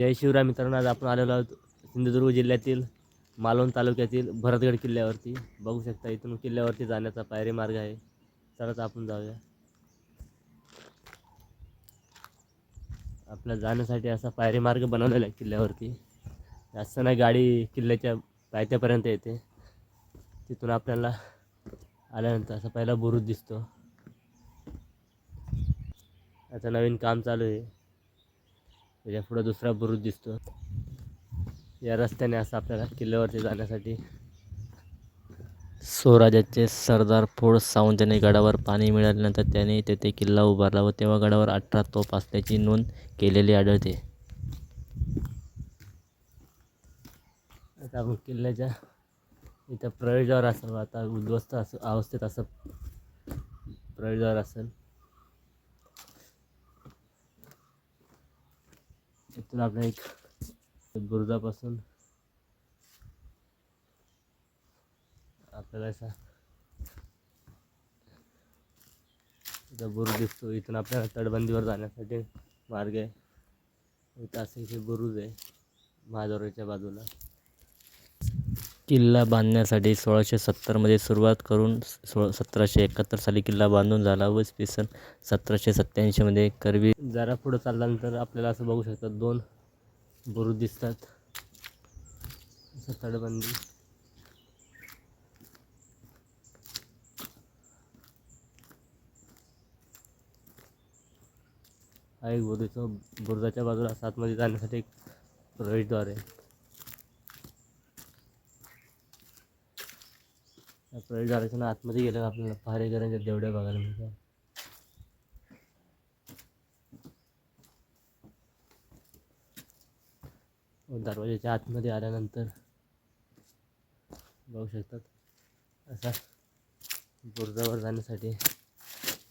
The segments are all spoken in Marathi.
जय शिवराय मित्रांनो आज आपण आलेलो आहोत सिंधुदुर्ग जिल्ह्यातील मालवण तालुक्यातील भरतगड किल्ल्यावरती. बघू शकता इथून किल्ल्यावरती जाण्याचा पायरी मार्ग आहे. चला आपण जाऊया. आपल्या जाण्यासाठी असा पायरी मार्ग बनवलेला आहे किल्ल्यावरती. जास्त नाही गाडी किल्ल्याच्या पायथ्यापर्यंत येते. तिथून आपल्याला आल्यानंतर असा पहिला बुरुज दिसतो. आता नवीन काम चालू आहे. त्याच्या पुढं दुसरा बुरुज दिसतो. या रस्त्याने असं आपल्याला किल्ल्यावरती जाण्यासाठी स्वराज्याचे सरदार फोड सावंत यांनी गडावर पाणी मिळाल्यानंतर त्याने तेथे किल्ला उभारला व तेव्हा गडावर अठरा तोफ असल्याची नोंद केलेली आढळते. आता आपण किल्ल्याच्या इथं प्रवेशद्वार असेल आता उद्ध्वस्त असं अवस्थेत असं प्रवेशद्वार असेल. इथून आपल्या एक बुरुजापासून आपल्याला असा इथं बुरुज दिसतो. इथून आपल्याला तटबंदीवर जाण्यासाठी मार्ग आहे. इथं असं इथे बुरुज आहे. महाद्वाराच्या बाजूला. किल्ला बांधण्यासाठी सोळाशे सत्तरमध्ये सुरुवात करून सो सतराशे एकाहत्तर साली किल्ला बांधून झाला व इसवी सन सतराशे सत्त्याऐंशीमध्ये करवी जरा पुढं चालल्यानंतर आपल्याला असं बघू शकतात दोन बुरुज दिसतात. असं तटबंदी हा एक बुरुजाच्या बाजूला सातमध्ये जाण्यासाठी एक प्रवेशद्वार आहे. प्रवेश प्रवेशद्वाराच्या आतमध्ये गेलं आपल्याला पहारेकरांच्या देवड्या बघायला मिळतात. हो, व दरवाजाच्या आतमध्ये आल्यानंतर बघू शकतात. असा बुरुजावर जाण्यासाठी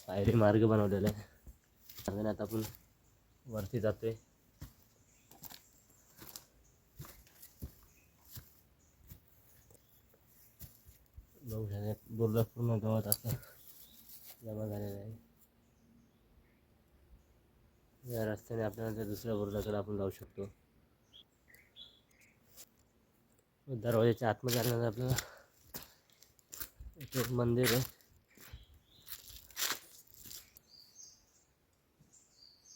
पायरी मार्ग बनवलेला आहे. आता आपण वरती जातोय. आहे शकता बुरुजा पूर्ण गवत असं जमा झालेलं आहे या रस्त्याने आपल्याला त्या दुसऱ्या बुरुजाकडे आपण जाऊ शकतो दरवाजाच्या आतमध्ये आल्यानंतर आपल्याला इथे एक मंदिर आहे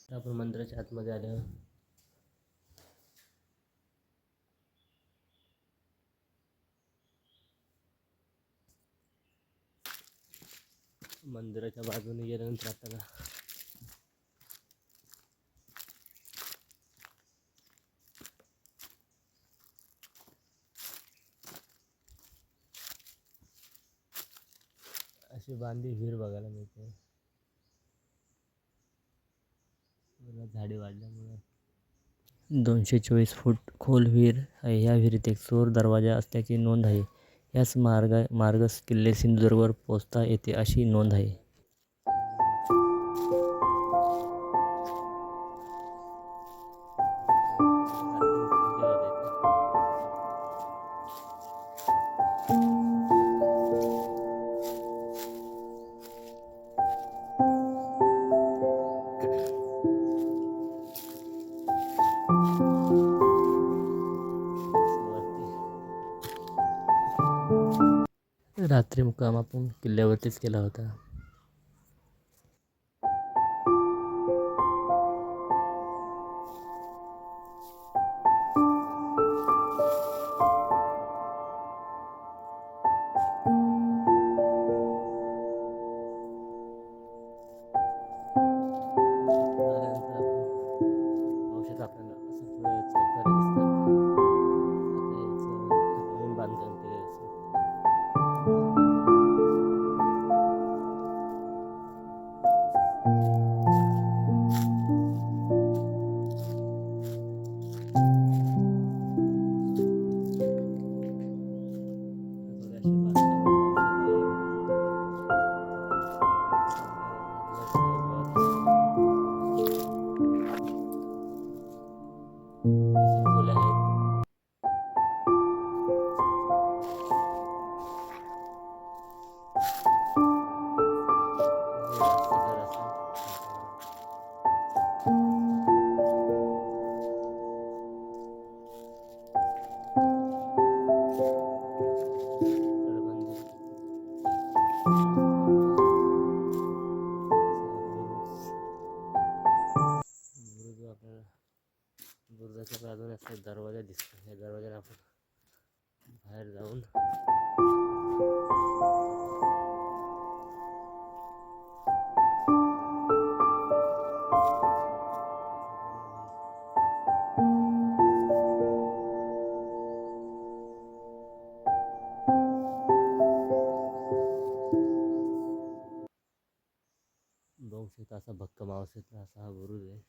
तर आपण मंदिराच्या आतमध्ये आल्यावर मंदिराच्या बाजूने गेल्यानंतर आपल्याला अशी बांधी विहीर बघायला मिळते. झाडे वाढल्यामुळे. दोनशे चोवीस फूट खोल विहीर आहे. ह्या विहिरीत एक चोर दरवाजा असल्याची नोंद आहे. याच मार्ग मार्गस किल्ले सिंधुदुर्गवर पोचता येते अशी नोंद आहे. रात्री मुक्काम आपण किल्ल्यावरतीच केला होता. खोल्या आहेत हे असं घर असं. दिसतो या दरवाजाने आपण बाहेर जाऊन दोनशे तासा भक्कम अवस्थेतला असा हा बुरुज आहे